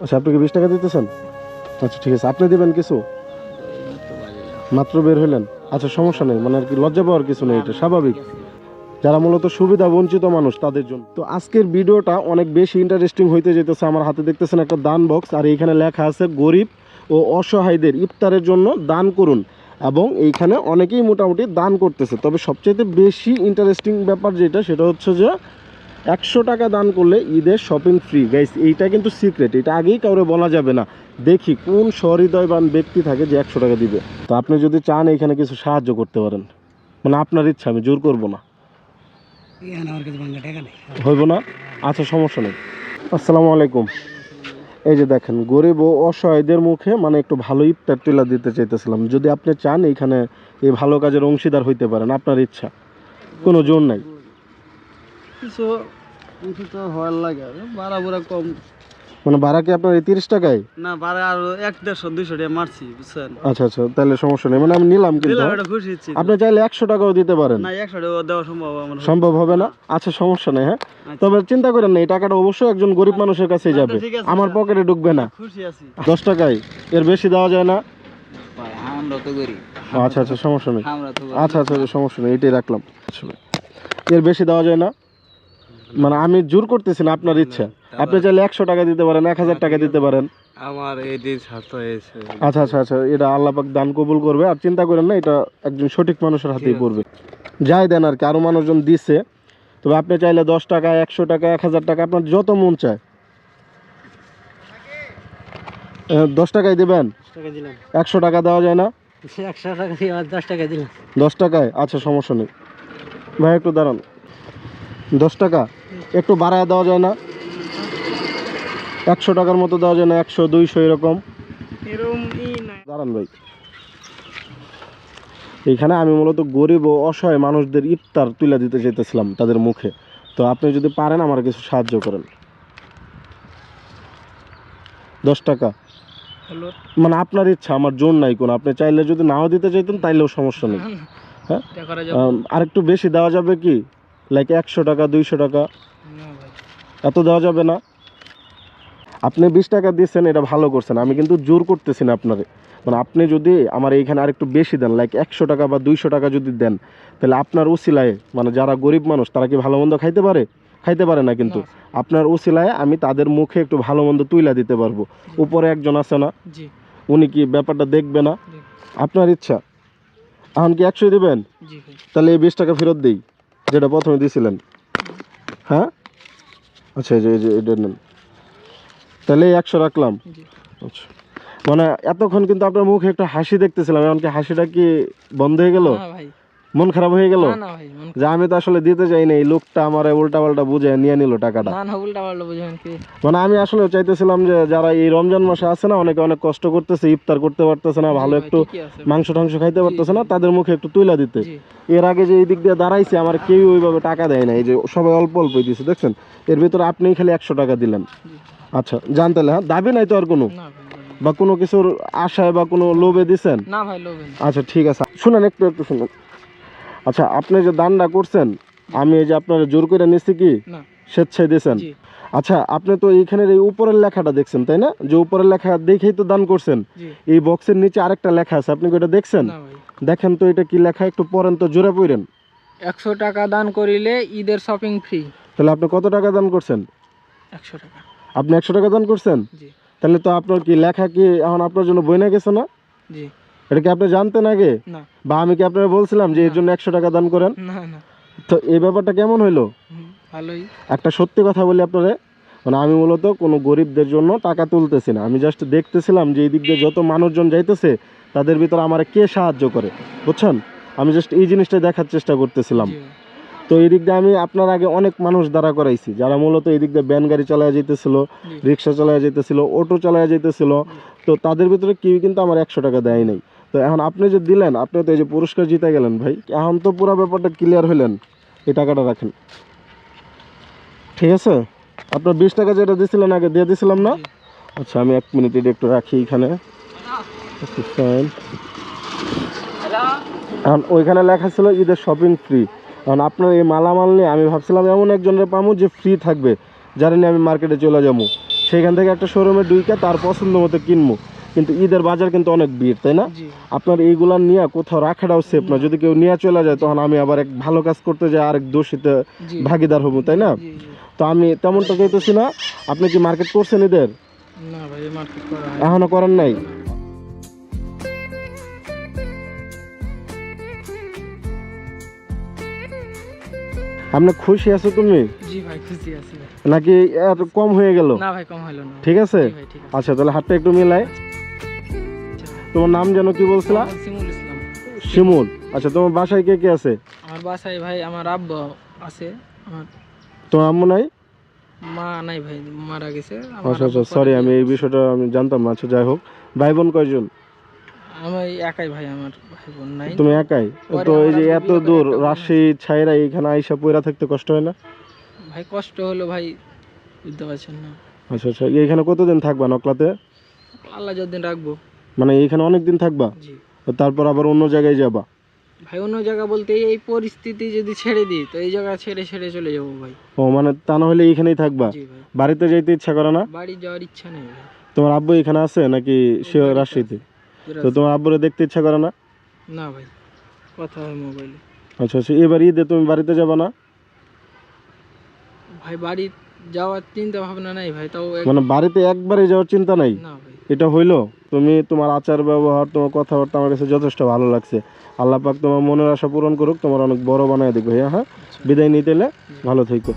আচ্ছা আপনি কি বিশ টাকা দিতেছেন? আচ্ছা ঠিক আছে। আপনি দেবেন কিছু? মাত্র বের হইলেন। আচ্ছা সমস্যা নেই মানে আর কি লজ্জা পাওয়ার কিছু নেই এটা, স্বাভাবিক। যারা মূলত সুবিধা, বঞ্চিত মানুষ, তাদের জন্য। তো আজকের ভিডিওটা অনেক বেশি ইন্টারেস্টিং হইতে যেতেছে আমার হাতে দেখতেছেন একটা দান বক্স আর এইখানে লেখা আছে, গরিব ও অসহায়দের ইফতারের জন্য দান করুন। এবং এইখানে অনেকেই মোটামুটি দান করতেছে। তবে সবচেয়ে বেশি ইন্টারেস্টিং ব্যাপার যেটা, সেটা হচ্ছে যে একশো টাকা দান করলে ঈদের শপিং ফ্রি গাইস এইটা কিন্তু সিক্রেট এটা আগেই কাউরে বলা যাবে না। দেখি কোন সহৃদয়বান ব্যক্তি থাকে যে একশো টাকা দিবে। তো আপনি যদি চান এইখানে কিছু সাহায্য করতে পারেন। মানে আপনার ইচ্ছা আমি জোর করব না। হইব না? আচ্ছা সমস্যা নেই। আসসালামু আলাইকুম। এই যে দেখেন গরিব ও অসহায়দের মুখে মানে একটু ভালো ইফতার তুলা দিতে চাইতেছিলাম। যদি আপনি চান এইখানে এই ভালো কাজের অংশীদার হইতে পারেন আপনার ইচ্ছা। কোনো জোর নাই। কিছু কিছু তো হওয়ার লাগে ভাড়া বুড়া কম। মানে ভাড়া কি আপনার এই তিরিশ টাকায়? না ভাড়া আর এক দেড়শো দুইশো টাকা মারছি বুঝছেন? আচ্ছা আচ্ছা তাহলে সমস্যা নেই। মানে আমি নিলাম কিন্তু। খুশি আপনি চাইলে একশো টাকাও দিতে পারেন। না একশো টাকা দেওয়া সম্ভব আমার সম্ভব হবে না? আচ্ছা সমস্যা নেই হ্যাঁ? তবে চিন্তা করেন না এই টাকাটা অবশ্যই একজন গরিব মানুষের কাছেই যাবে। আমার পকেটে ঢুকবে না। খুশি আছি। দশ টাকায় এর বেশি দেওয়া যায় না। আমরা তো করি আচ্ছা আচ্ছা সমস্যা নেই। আচ্ছা আচ্ছা আচ্ছা, সমস্যা নেই এটাই রাখলাম। এর বেশি দেওয়া যায় না। মানে আমি জোর করতেছি না আপনার ইচ্ছা। আপনি চাইলে একশো টাকা দিতে পারেন এক হাজার টাকা দিতে পারেন। আমার এই দিন স্বাস্থ্য হয়েছে। আচ্ছা আচ্ছা আচ্ছা এটা আল্লাহ পাক দান কবুল করবে। আর চিন্তা করেন না এটা একজন সঠিক মানুষের হাতেই পড়বে। যাই দেন আর কি আরও মানুষজন দিছে। তবে আপনি চাইলে দশ টাকা একশো টাকা এক হাজার টাকা আপনার যত মন চায়। দশ টাকায় দেবেন? একশো টাকা দেওয়া যায় না? একশো টাকা দশ টাকা দিলাম। দশ টাকায়? আচ্ছা সমস্যা নেই। ভাই একটু দাঁড়ান। দশ টাকা? একটু বাড়ায় দেওয়া যায় না। একশো টাকার মতো দেওয়া যায় না একশো দুইশো এরকম। দাঁড়ান ভাই। এখানে আমি মূলত গরিব ও অসহায় মানুষদের ইফতার তুলে দিতে চাইতেছিলাম তাদের মুখে। তো আপনি যদি পারেন আমার কিছু সাহায্য করেন। দশ টাকা। মানে আপনার ইচ্ছা আমার জোর নাই কোনো। আপনি চাইলে যদি নাও দিতে চাইতেন তাইলেও সমস্যা নেই। হ্যাঁ? আর একটু বেশি দেওয়া যাবে কি? লাইক একশো টাকা দুইশো টাকা। এত দেওয়া যাবে না। আপনি বিশ টাকা দিচ্ছেন এটা ভালো করছেন। আমি কিন্তু জোর করতেছি না আপনারে। মানে আপনি যদি আমার এইখানে আরেকটু বেশি দেন লাইক একশো টাকা বা দুইশো টাকা যদি দেন তাহলে আপনার উসিলায় মানে যারা গরিব মানুষ তারা কি ভালো মন্দ খাইতে পারে? খাইতে পারে না কিন্তু। আপনার উসিলায় আমি তাদের মুখে একটু ভালো মন্দ তুইলা দিতে পারব। উপরে একজন আছে না? উনি কি ব্যাপারটা দেখবে না? আপনার ইচ্ছা। এখন কি একশোই দেবেন? তাহলে এই বিশ টাকা ফেরত দিই যেটা প্রথমে দিয়েছিলেন হ্যাঁ? আচ্ছা এই যে এই যে এটা নেন। তাহলে একশো রাখলাম? আচ্ছা। মানে এতক্ষণ কিন্তু আপনার মুখে একটা হাসি দেখতেছিলাম এমনকি হাসিটা কি বন্ধ হয়ে গেল? ভাই। মন খারাপ হয়ে গেল? যে আমি তো আসলে দিতে চাই না এই লোকটা আমার উল্টা পাল্টা বুঝে নিয়ে নিল টাকাটা। মানে আমি আসলে চাইতেছিলাম যে যারা এই রমজান মাসে আছে না অনেকে অনেক কষ্ট করতেছে ইফতার করতে পারতেছে না ভালো একটু মাংস টাংস খাইতে পারতেছে না তাদের মুখে একটু তুইলা দিতে। এর আগে যে এই দিক দিয়ে দাঁড়াইছে আমার কেউ ওইভাবে টাকা দেয় না এই যে সবাই অল্প অল্প দিয়েছে দেখছেন? এর ভিতরে আপনি খালি একশো টাকা দিলেন। আচ্ছা জানতে হ্যাঁ দাবি নাই তো আর কোনো? বা কোনো কিছুর আশায় বা কোনো লোভে দিছেন? না। না ভাই লোভে আচ্ছা ঠিক আছে। শুনেন একটু একটু শুনুন। আচ্ছা আপনি যে দানটা করছেন আমি এই যে আপনার জোর করে নিচ্ছি কি? না। স্বেচ্ছায় দিয়েছেন। জি। আচ্ছা আপনি তো এইখানের এই উপরের লেখাটা দেখছেন তাই না? যে উপরের লেখা দেখেই তো দান করছেন। জি। এই বক্সের নিচে আরেকটা লেখা আছে আপনি কি ওটা দেখছেন? না ভাই। দেখেন তো এটা কি লেখা একটু পড়েন তো জোরে পড়েন। একশো টাকা দান করিলে ঈদের শপিং ফ্রি তাহলে আপনি কত টাকা দান করছেন? একশো টাকা। আপনি একশো টাকা দান করছেন? জি। তাহলে তো আপনার কি লেখা কি এখন আপনার জন্য বই না গেছে না? জি। এটা কি আপনি জানতেন আগে? বা আমি কি আপনারা বলছিলাম যে এর জন্য একশো টাকা দান করেন? তো এই ব্যাপারটা কেমন হইল? ভালোই। একটা সত্যি কথা বলি আপনারে মানে আমি মূলত কোনো গরিবদের জন্য টাকা তুলতেছি না। আমি জাস্ট দেখতেছিলাম যে এই দিক দিয়ে যত মানুষজন যাইতেছে তাদের ভিতরে আমার কে সাহায্য করে? বুঝছেন? আমি জাস্ট এই জিনিসটা দেখার চেষ্টা করতেছিলাম। তো এই দিক দিয়ে আমি আপনার আগে অনেক মানুষ দাঁড়া করাইছি যারা মূলত এই দিক দিয়ে ব্যান গাড়ি চালায় যেতেছিল রিক্সা চালায় যেতেছিল অটো চালায় যেতেছিল তো তাদের ভিতরে কেউ কিন্তু আমার একশো টাকা দেয় নাই। তো এখন আপনি যে দিলেন, আপনি তো এই যে পুরস্কার জিতে গেলেন ভাই, এখন তো পুরো ব্যাপারটা ক্লিয়ার হইলেন, এই টাকাটা রাখেন। ঠিক আছে? আপনার বিশ টাকা যেটা দিয়েছিলেন আগে, দিয়ে দিছিলাম না? আচ্ছা আমি এক মিনিট এটা একটু রাখি এখানে। এখন ওইখানে লেখা ছিল ঈদের শপিং ফ্রি কারণ আপনার এই মালামাল নিয়ে আমি ভাবছিলাম এমন একজনের পামু যে ফ্রি থাকবে, যারা নিয়ে আমি মার্কেটে চলে যাব। সেখান থেকে একটা শোরুমে ডুইকা তার পছন্দ মতো কিনবো। কিন্তু ঈদের বাজার কিন্তু অনেক ভিড় তাই না? আপনার এইগুলা নিয়ে কোথাও রাখাটাও সেফ না। যদি কেউ নিয়ে চলে যায় তখন আমি আবার এক ভালো কাজ করতে যাই আরেক দোষীতে ভাগিদার হব তাই না? তো আমি তেমনটা চাইতেছি না। আপনি কি মার্কেট করছেন ঈদের? এখনও করেন নাই? আপনি খুশি আছো তুমি? জি ভাই খুশি আছি নাকি এর কম হয়ে গেল? না ভাই কম হলো না। ঠিক আছে? ঠিক আছে। আচ্ছা তাহলে হাতটা একটু মিলাই। তোমার নাম যেন কি বলছিলা? সিমুল ইসলাম। শিমুল। আচ্ছা তোমার বাসায় কে কে আছে? আমার বাসায় ভাই আমার আব্বা আছে আমার তোমার আম্মু নাই? মা নাই ভাই মারা গেছে। আচ্ছা আচ্ছা সরি আমি এই বিষয়টা আমি জানতাম না। আচ্ছা যাই হোক। ভাই বোন কয়জন? আমি একাই ভাই আমার ভাই বোন নাই। তুমি একাই? তো এই যে এত দূর রাজশাহী ছাইরা এখানে আইসা পয়রা থাকতে কষ্ট হয় না? ভাই কষ্ট হলো ভাই বুঝতে পারছেন না। আচ্ছা আচ্ছা এইখানে কতদিন থাকবা নকলাতে? আল্লাহ যতদিন রাখব। মানে এইখানে অনেক দিন থাকবা? জি। তারপর আবার অন্য জায়গায় যাবা? ভাই অন্য জায়গা বলতে এই পরিস্থিতি যদি ছেড়ে দিই তো এই জায়গা ছেড়ে ছেড়ে চলে যাব ভাই। ও মানে তা না হলে এইখানেই থাকবা? জি ভাই। বাড়িতে যাইতে ইচ্ছা করে না? বাড়ি যাওয়ার ইচ্ছা নেই ভাই। তোমার আব্বু এখানে আছে নাকি সে রাজশাহীতে? তো তোমার আব্বুরে দেখতে ইচ্ছা করে না? না ভাই কথা হয় মোবাইলে আচ্ছা আচ্ছা এবার ঈদে তুমি বাড়িতে যাবা না? ভাই বাড়ি যাওয়ার চিন্তা ভাবনা নাই ভাই তাও এক- মানে বাড়িতে একবারে যাওয়ার চিন্তা নাই? না ভাই। এটা হইল তুমি তোমার আচার ব্যবহার তোমার কথাবার্তা আমার কাছে যথেষ্ট ভালো লাগছে। আল্লাহ পাক তোমার মনের আশা পূরণ করুক তোমার অনেক বড় বানায় দেখবে হ্যাঁ হ্যাঁ? বিদায় নিতে এলে ভালো থেকো।